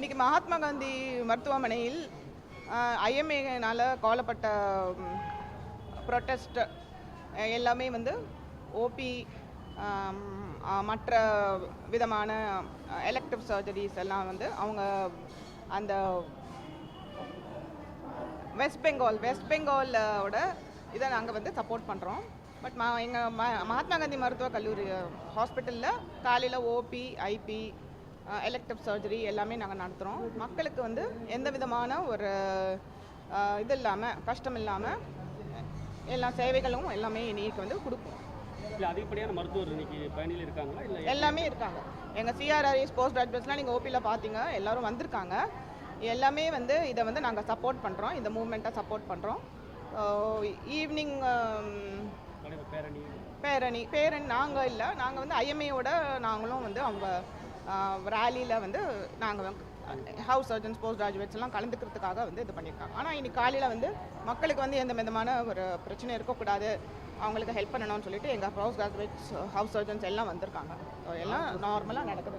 இன்றைக்கி மகாத்மா காந்தி மருத்துவமனையில் ஐஎம்ஏனால் கோலப்பட்ட ப்ரொட்டஸ்ட் எல்லாமே வந்து ஓபி மற்ற விதமான எலக்டிவ் சர்ஜரிஸ் எல்லாம் வந்து அவங்க அந்த வெஸ்ட் பெங்கால் வெஸ்ட் பெங்காலோட இதை நாங்கள் வந்து சப்போர்ட் பண்ணுறோம் பட் மா எங்கள் ம மகாத்மா காந்தி மருத்துவக் கல்லூரி ஹாஸ்பிட்டலில் காலையில் ஓபி ஐபி எலக்டிவ் சர்ஜரி எல்லாமே நாங்கள் நடத்துகிறோம் மக்களுக்கு வந்து எந்த விதமான ஒரு இது இல்லாமல் கஷ்டம் இல்லாமல் எல்லா சேவைகளும் எல்லாமே இன்னைக்கு வந்து கொடுப்போம். இல்லை அதிகப்படியான மருத்துவர் இன்னைக்கு பயணியில் இருக்காங்களா? இல்லை எல்லாமே இருக்காங்க. எங்கள் சிஆர்ஆர்எஸ் போஸ்ட் கிராஜுவேட்ஸ்லாம் நீங்கள் ஓபியில் பார்த்தீங்க எல்லாரும் வந்திருக்காங்க. எல்லாமே வந்து இதை வந்து நாங்கள் சப்போர்ட் பண்ணுறோம் இந்த மூவ்மெண்ட்டை சப்போர்ட் பண்ணுறோம் ஈவினிங் பேரணி. பேரணி பேரணி நாங்கள் இல்லை. நாங்கள் வந்து ஐஎம்ஏயோட நாங்களும் வந்து அவங்க ரேலியில் வந்து நாங்கள் ஹவுஸ் சர்ஜன்ஸ் போஸ்ட் கிராஜுவேட்ஸ் எல்லாம் கலந்துக்கிறதுக்காக வந்து இது பண்ணியிருக்காங்க. ஆனால் இன்னைக்கு காலையில் வந்து மக்களுக்கு வந்து எந்த விதமான ஒரு பிரச்சனை இருக்கக்கூடாது. அவங்களுக்கு ஹெல்ப் பண்ணணும்னு சொல்லிட்டு எங்கள் ஹவுஸ் கிராஜுவேட்ஸ் ஹவுஸ் சர்ஜன்ஸ் எல்லாம் வந்திருக்காங்க. எல்லாம் நார்மலாக நடக்குது